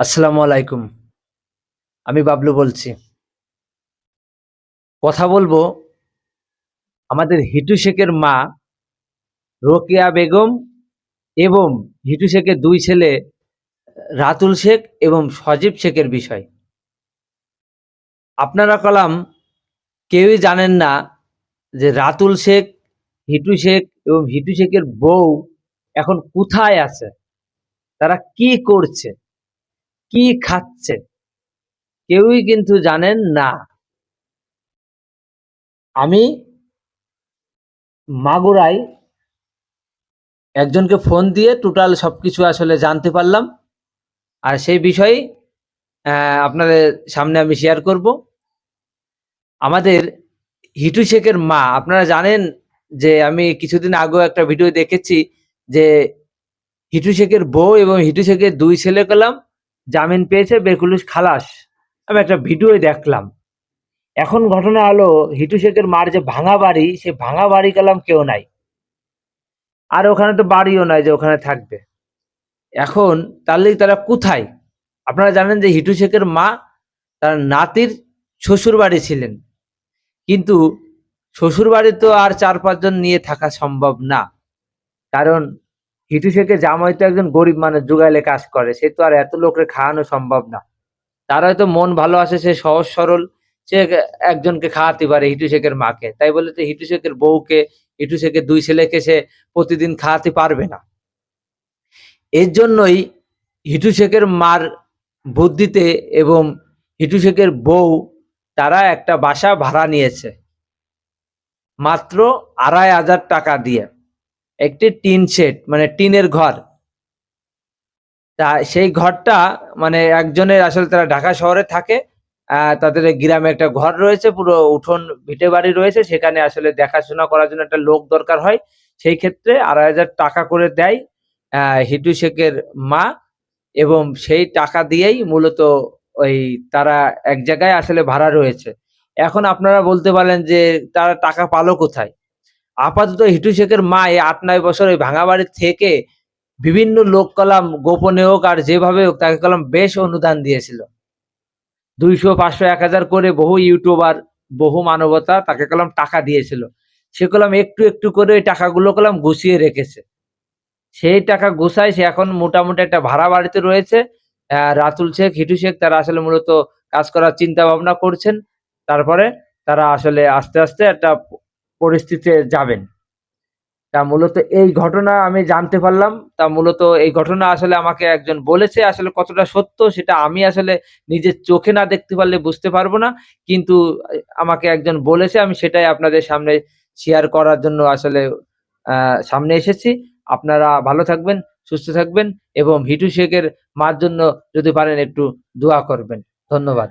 আসসালামু আলাইকুম। আমি বাবলু বলছি। কথা বলব আমাদের হিটু শেখের মা রোকেয়া বেগম এবং হিটু শেখের দুই ছেলে রাতুল শেখ এবং সজীব শেখের বিষয়। আপনারা কলাম কেউই জানেন না যে রাতুল শেখ, হিটু শেখ এবং হিটু শেখের বউ এখন কোথায় আছে? তারা কি করছে? কি খাচ্ছে? কেউই কিন্তু জানেন না। আমি মাগুরায় একজনকে ফোন দিয়ে টোটাল সব কিছু আসলে জানতে পারলাম। আর সেই বিষয়ে আপনাদের সামনে আমি শেয়ার করব। আমাদের হিটু শেখের মা, আপনারা জানেন যে আমি কিছুদিন আগেও একটা ভিডিও দেখেছি যে হিটু শেখের বউ এবং হিটু শেখের দুই ছেলে কলাম জামিন পেয়েছে বেকুলুস খালাস। আমি একটা ভিডিও দেখলাম। এখন ঘটনা হলো, হিটু শেখের মার যে ভাঙা বাড়ি সে ভাঙা বাড়ি গেলাম কেউ নাই। আর ওখানে তো বাড়িও নাই যে ওখানে থাকবে। এখন তাহলে তারা কোথায়? আপনারা জানেন যে হিটু শেখের মা তার নাতির শ্বশুর বাড়ি ছিলেন। কিন্তু শ্বশুর বাড়ি তো আর চার পাঁচজন নিয়ে থাকা সম্ভব না। কারণ হিটু শেখের জামাই তো একজন গরিব মানুষ যুগাইলে কাজ করে। সে তো আর এত লোকের খাওয়ানো সম্ভব না। তার হয়তো মন ভালো আছে, সে সহজ সরল, সে একজনকে খাওয়াতে পারে হিটু শেখের মাকে। তাই বলে তো হিটু শেখের বউকে, হিটু শেখের দুই ছেলেকে সে প্রতিদিন খাওয়াতে পারবে না। এর জন্যই হিটু শেখের মার বুদ্ধিতে এবং হিটু শেখের বউ, তারা একটা বাসা ভাড়া নিয়েছে। মাত্র আড়াই হাজার টাকা দিয়ে। একটি টিন শেড মানে টিনের ঘর। তা সেই ঘরটা মানে একজনের আসলে তারা ঢাকা শহরে থাকে তাদের গ্রামে একটা ঘর রয়েছে, পুরো উঠোন ভিটে বাড়ি রয়েছে, সেখানে আসলে দেখাশোনা করার জন্য একটা লোক দরকার হয়। সেই ক্ষেত্রে আড়াই হাজার টাকা করে দেয় হিটু শেখের মা, এবং সেই টাকা দিয়েই মূলত ওই তারা এক জায়গায় আসলে ভাড়া রয়েছে। এখন আপনারা বলতে পারেন যে তারা টাকা পালো কোথায়? আপাতত হিটু শেখের মা এই আট নয় বছর ওই ভাঙা বাড়ি থেকে বিভিন্ন লোক কলাম, গোপনে হোক আর যেভাবে হোক তাকে কলাম বেশ অনুদান দিয়েছিল। দুইশো, পাঁচশো, এক হাজার করে বহু ইউটিউবার, বহু মানবতা তাকে কলাম টাকা দিয়েছিল। সে কলাম একটু একটু করে ওই টাকাগুলো কলাম গুছিয়ে রেখেছে। সেই টাকা গুছায় সে এখন মোটামুটি একটা ভাড়া বাড়িতে রয়েছে। রাতুল শেখ, হিটু শেখ তারা আসলে মূলত কাজ করার চিন্তা ভাবনা করছেন। তারপরে তারা আসলে আস্তে আস্তে একটা পরিস্থিতিতে যাবেন। তা মূলত এই ঘটনা আমি জানতে পারলাম। তা মূলত এই ঘটনা আসলে আমাকে একজন বলেছে আসলে কতটা সত্য সেটা আমি আসলে নিজের চোখে না দেখতে পারলে বুঝতে পারব না। কিন্তু আমাকে একজন বলেছে, আমি সেটাই আপনাদের সামনে শেয়ার করার জন্য আসলে সামনে এসেছি। আপনারা ভালো থাকবেন, সুস্থ থাকবেন এবং হিটু শেখের মার জন্য যদি পারেন একটু দোয়া করবেন। ধন্যবাদ।